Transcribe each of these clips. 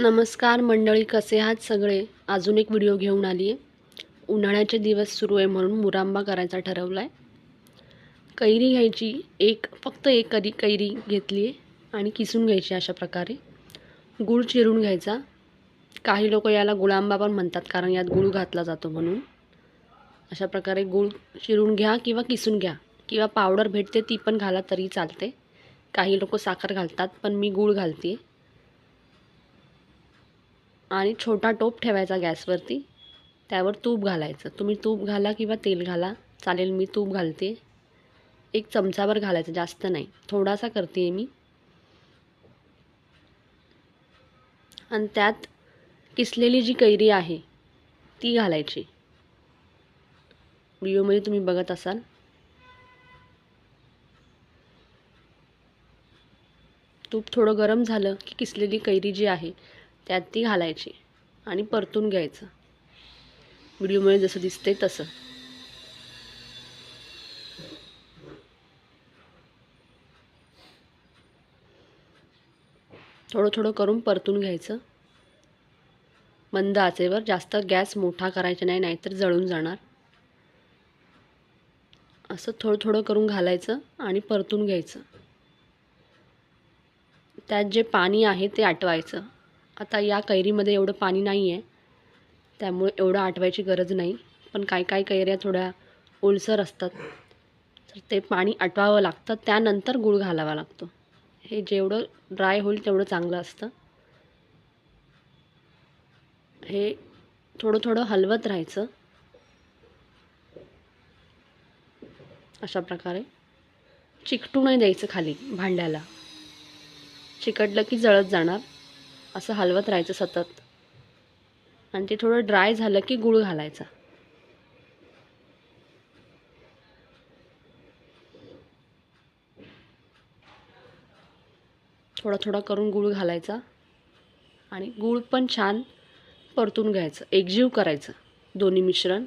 नमस्कार मंडळी कसे आहात सगळे? अजून एक व्हिडिओ घेऊन आली आहे उन्हाळ्याचे दिवस सुरू आहे म्हणून मुरांबा करायचा ठरवला आहे कैरी घ्यायची एक फक्त एक कधी कैरी घेतली आहे आणि किसून घ्यायची अशा प्रकारे. गूळ चिरून घ्यायचा. काही लोक याला गुळांबा पण म्हणतात कारण यात गूळ घातला जातो म्हणून. अशा प्रकारे गूळ चिरून घ्या किंवा किसून घ्या. किंवा पावडर भेटते ती पण घाला तरी चालते. काही लोक साखर घालतात पण मी गूळ घालते आणि छोटा टोप ठेवायचा गॅसवरती. त्यावर तूप घालायचं. तुम्ही तूप घाला किंवा तेल घाला. चालेल मी तूप घालते. एक चमचाभर घालायचं जास्त नाही. थोडासा करते आहे मी. आणि त्यात किसलेली जी कैरी आहे ती घालायची. व्हिडिओमध्ये तुम्ही बघत असाल. तूप थोडं गरम झालं की किसलेली कैरी जी आहे त्यात ती घालायची आणि परतून घ्यायचं. व्हिडिओमध्ये जसं दिसते तसं. थोडं थोडं करून परतून घ्यायचं. मंद आचेवर जास्त गॅस मोठा करायचा नाही नाहीतर जळून जाणार. असं थोडं थोडं करून घालायचं आणि परतून घ्यायचं. त्यात जे पाणी आहे ते आटवायचं. आता या कैरीमध्ये एवढं पाणी नाही आहे त्यामुळे एवढं आटवायची गरज नाही. पण काय काय कैऱ्या थोड्या ओलसर असतात. तर ते पाणी आटवावं लागतं. त्यानंतर गूळ घालावा लागतो. हे जेवढं ड्राय होईल तेवढं चांगलं असतं. हे थोडं थोडं हलवत राहायचं. अशा प्रकारे. चिकटू नाही द्यायचं खाली भांड्याला. चिकटलं की जळत जाणार. असं हलवत राहायचं सतत. आणि ते थोडं ड्राय झालं की गूळ घालायचा. थोडा थोडा करून गूळ घालायचा. आणि गूळ पण छान परतून घ्यायचं. एकजीव करायचं. दोन्ही मिश्रण.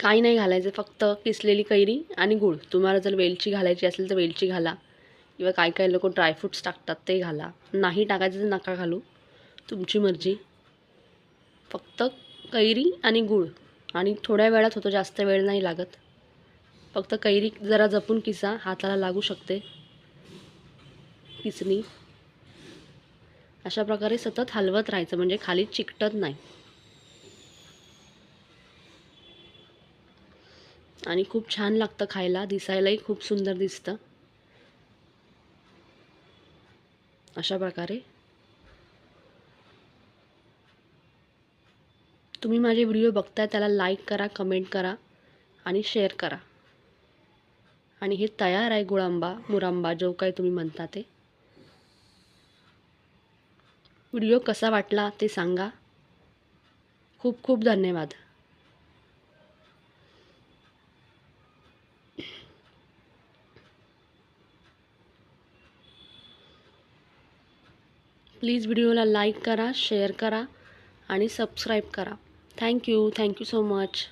काही नाही घालायचं. फक्त किसलेली कैरी आणि गूळ. तुम्हाला जर वेलची घालायची असेल तर वेलची घाला. किंवा काय काय लोक ड्रायफ्रूट्स टाकतात ते घाला. नाही टाकायचं तर नका घालू. तुमची मर्जी. फक्त कैरी आणि गूळ. आणि थोड्या वेळात होतो जास्त वेळ नाही लागत. फक्त कैरी जरा जपून किसा हाताला लागू शकते. किसणी. अशा प्रकारे सतत हलवत राहायचं म्हणजे खाली चिकटत नाही. आणि खूप छान लागतं खायला दिसायलाही खूप सुंदर दिसतं. अशा प्रकारे. तुम्ही माझे व्हिडिओ बघताय त्याला लाईक करा कमेंट करा आणि शेअर करा. आणि हे तयार आहे गुळांबा मुरांबा जो काही तुम्ही म्हणता ते. व्हिडिओ कसा वाटला ते सांगा. खूप खूप धन्यवाद. प्लीज व्हिडिओला लाईक करा शेअर करा आणि सबस्क्राईब करा. Thank you thank you so much.